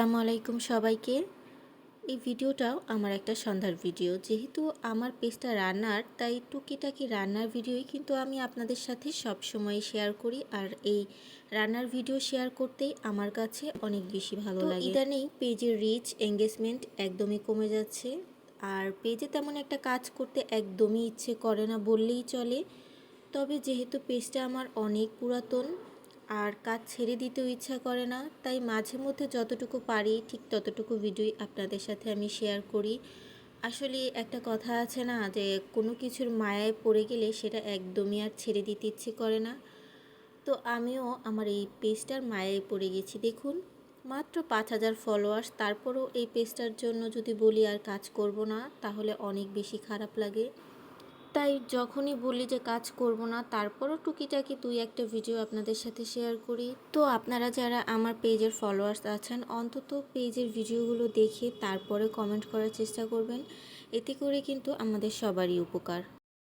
আসসালামু আলাইকুম সবাইকে। এই ভিডিওটাও আমার একটা সন্ধ্যার ভিডিও। যেহেতু আমার পেজটা রান্নার তাই টুকিটাকি রান্নার ভিডিওই কিন্তু আমি আপনাদের সাথে সব সময় শেয়ার করি। আর এই রান্নার ভিডিও শেয়ার করতেই আমার কাছে অনেক বেশি ভালো লাগে। ইদানিং পেজের রিচ এঙ্গেজমেন্ট একদমই কমে যাচ্ছে। আর পেজে তেমন একটা কাজ করতে একদমই ইচ্ছে করে না বললেই চলে। তবে যেহেতু পেজটা আমার অনেক পুরাতন আর কাজ ছেড়ে দিতেও ইচ্ছা করে না। তাই মাঝে মধ্যে যতটুকু পারি, ঠিক ততটুকু ভিডিওই আপনাদের সাথে আমি শেয়ার করি। আসলে একটা কথা আছে না, যে কোনো কিছুর মায়ায় পড়ে গেলে সেটা একদমই আর ছেড়ে দিতে ইচ্ছে করে না। তো আমিও আমার এই পেজটার মায়ায় পড়ে গেছি, দেখুন। মাত্র পাঁচ হাজার ফলোয়ার্স তারপরও এই পেজটার জন্য যদি বলি আর কাজ করব না, তাহলে অনেক বেশি খারাপ লাগে। তাই যখনই বলি যে কাজ করব না, তারপরও টুকিটাকি দুই একটা ভিডিও আপনাদের সাথে শেয়ার করি। তো আপনারা যারা আমার পেজের ফলোয়ার্স আছেন, অন্তত পেজের ভিডিওগুলো দেখে তারপরে কমেন্ট করার চেষ্টা করবেন। এতে করে কিন্তু আমাদের সবারই উপকার।